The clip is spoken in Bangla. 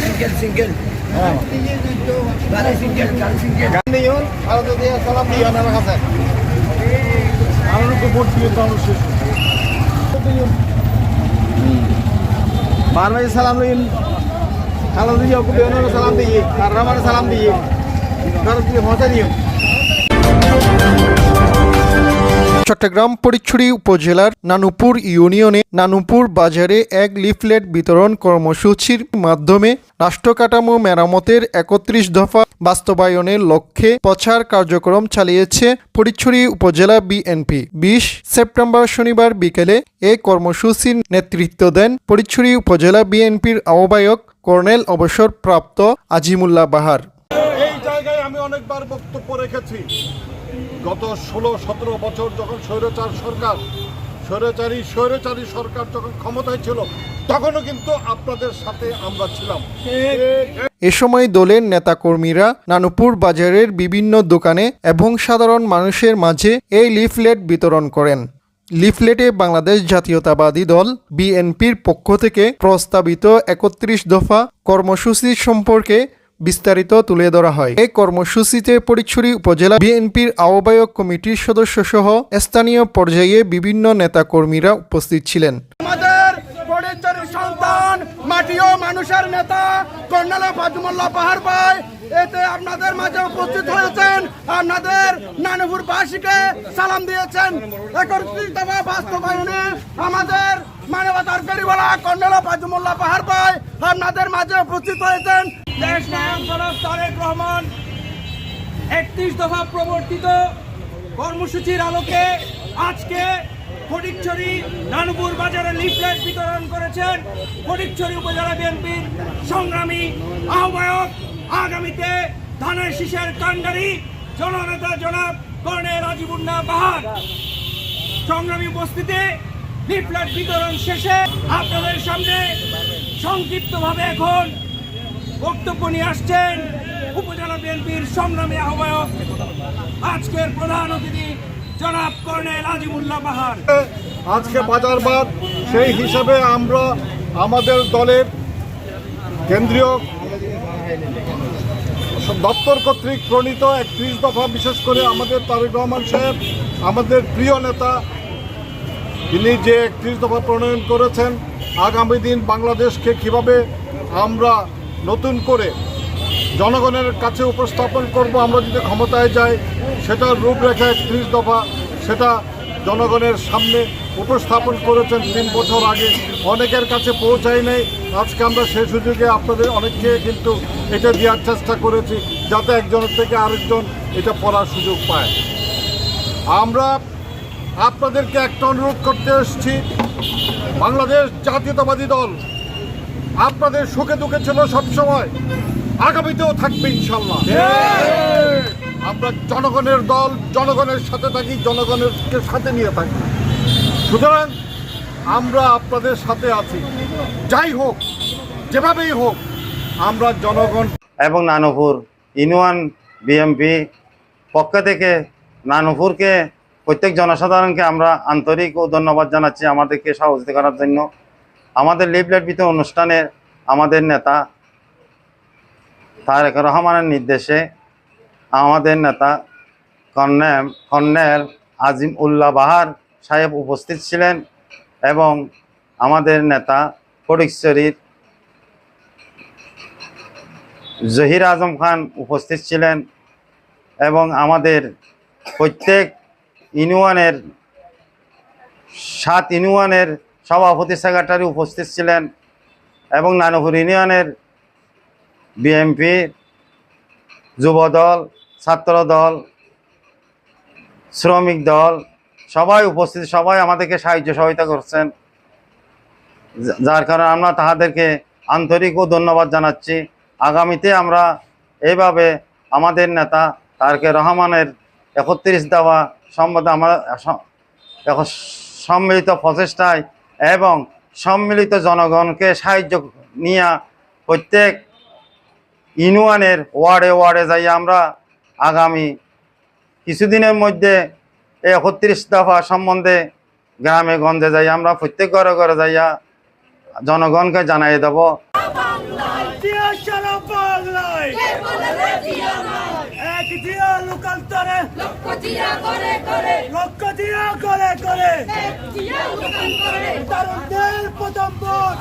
সিঙ্গেল সিঙ্গেল সালাম বারবার সালাম দিয়ে সালাম দিয়ে আর আমার সালাম দিয়ে ধরো দিয়ে চট্টগ্রাম পরিচ্ছুরি উপজেলার নানুপুর ইউনিয়নে নানুপুর বাজারে এক লিফলেট বিতরণ কর্মসূচির মাধ্যমে রাষ্ট্র কাঠামো মেরামতের একত্রিশ দফা বাস্তবায়নের লক্ষ্যে প্রচার কার্যক্রম চালিয়েছে পরিচ্ছুরি উপজেলা বিএনপি। বিশ সেপ্টেম্বর শনিবার বিকেলে এ কর্মসূচির নেতৃত্ব দেন পরিচ্ছুরি উপজেলা বিএনপির আহ্বায়ক কর্নেল অবসরপ্রাপ্ত আজিমুল্লাহ বাহার। এই জায়গায় আমি অনেকবার বক্তব্য রেখেছি। গত ষোলো, সতেরো বছর যখন স্বৈরাচার সরকার, স্বৈরাচারী স্বৈরাচারী সরকার যখন ক্ষমতায় ছিল, তখনও কিন্তু আপনাদের সাথে আমরা ছিলাম। এ সময় দলের নেতাকর্মীরা নানুপুর বাজারের বিভিন্ন দোকানে এবং সাধারণ মানুষের মাঝে এই লিফলেট বিতরণ করেন। লিফলেটে বাংলাদেশ জাতীয়তাবাদী দল, বিএনপির পক্ষ থেকে প্রস্তাবিত একত্রিশ দফা কর্মসূচি সম্পর্কে বিস্তারিত তুলে ধরা হয়। এই কর্মসূচিতে পরিচ্ছুরি উপজেলা বিএনপির আহ্বায়ক কমিটির সদস্য সহ স্থানীয় পর্যায়ে বিভিন্ন নেতাকর্মীরা উপস্থিত ছিলেন। সন্তান মানুষের নেতা ভাই, এতে আপনাদের মাঝে উপস্থিত হয়েছেন। আপনাদের বাস্তবায়নে আমাদের মানবতার গরিবলা কর্নেল ফাজুমুল্লাহ পাহাড় ভাই আপনাদের মাঝে উপস্থিত হয়েছেন দেশ নায়ক জনাব তারেক রহমান। একত্রিশ দফা প্রবর্তিত কর্মসূচির আলোকে আজকে ফটিকছড়ি নানুপুর বাজারে লিফলেট বিতরণ করেছেন। ফটিকছড়ি উপজেলা বিএনপির সংগ্রামী আহ্বায়ক। আগামীতে ধানের শীষের কাণ্ডারি, জননেতা জনাব কর্নেল রাজিবুল্লাহ বাহার। সংগ্রামী উপস্থিতি লিফলেট বিতরণ শেষে আপনাদের সামনে সংক্ষিপ্তভাবে এখন বক্তব্য নিয়ে আসছেন উপজেলা বিএনপির সংগ্রামী আহ্বায়ক, আজকের প্রধান অতিথি জনাব কর্নেল আজিমুল্লাহ বাহার। আজকে বাজারবাদ, সেই হিসাবে আমরা আমাদের দলের কেন্দ্রীয় দপ্তর কর্তৃক প্রণীত একত্রিশ দফা, বিশেষ করে আমাদের তারেক রহমান সাহেব, আমাদের প্রিয় নেতা তিনি যে একত্রিশ দফা প্রণয়ন করেছেন, আগামী দিন বাংলাদেশকে কীভাবে আমরা নতুন করে জনগণের কাছে উপস্থাপন করব, আমরা যদি ক্ষমতায় যাই, সেটার রূপরেখা একত্রিশ দফা, সেটা জনগণের সামনে উপস্থাপন করেছেন তিন বছর আগে। অনেকের কাছে পৌঁছায় নেই। আজকে আমরা সেই সুযোগে আপনাদের অনেককে কিন্তু এটা দেওয়ার চেষ্টা করেছি, যাতে একজনের থেকে আরেকজন এটা পড়ার সুযোগ পায়। আমরা আপনাদেরকে একটা অনুরোধ করতে এসেছি। বাংলাদেশ জাতীয়তাবাদী দল আপনাদের সুখে দুঃখে ছিল সবসময়। আগামীতেও থাকবে ইনশাল্লাহ। আমরা জনগণের দল জনগণের সাথে থাকি জনগণের সাথে নিয়ে থাকি। সুতরাং আমরা আপনাদের সাথে আছি। যাই হোক যেভাবেই হোক আমরা জনগণ এবং নানুপুর ইউনিয়ন বিএমপি পক্ষ থেকে নানুপুরকে প্রত্যেক জনসাধারণকে আমরা আন্তরিক ও ধন্যবাদ জানাচ্ছি আমাদেরকে সহযোগিতা করার জন্য। আমাদের লিফলেট বিতরণ অনুষ্ঠানে আমাদের নেতা তারেক রহমানের নির্দেশে আমাদের নেতা কর্নেল কর্নেল আজিম উল্লাহ বাহার সাহেব উপস্থিত ছিলেন এবং আমাদের নেতা ফটিকচুরির জহির আজম খান উপস্থিত ছিলেন এবং আমাদের প্রত্যেক ইউনিয়নের সাত ইউনিয়নের সভাপতি সেক্রেটারি উপস্থিত ছিলেন এবং নানুপুর ইউনিয়নের বিএমপি, যুবদল, ছাত্রদল, শ্রমিক দল, সবাই উপস্থিত, সবাই আমাদেরকে সাহায্য সহায়তা করছেন। যার কারণে আমরা তাহাদেরকে আন্তরিক ও ধন্যবাদ জানাচ্ছি। আগামীতে আমরা এইভাবে আমাদের নেতা তারকে রহমানের একত্রিশ দেওয়া সম্বন্ধে আমরা সম্মিলিত প্রচেষ্টায় এবং সম্মিলিত জনগণকে সাহায্য নিয়ে প্রত্যেক ইউনিয়নের ওয়ার্ডে ওয়ার্ডে যাই আমরা আগামী কিছুদিনের মধ্যে একত্রিশ দফা সম্বন্ধে গ্রামে গঞ্জে যাই আমরা প্রত্যেক ঘরে ঘরে যাইয়া জনগণকে জানাই দেব। লক্ষ জিয়া করে। করে তরুণদের প্রথম ভোট।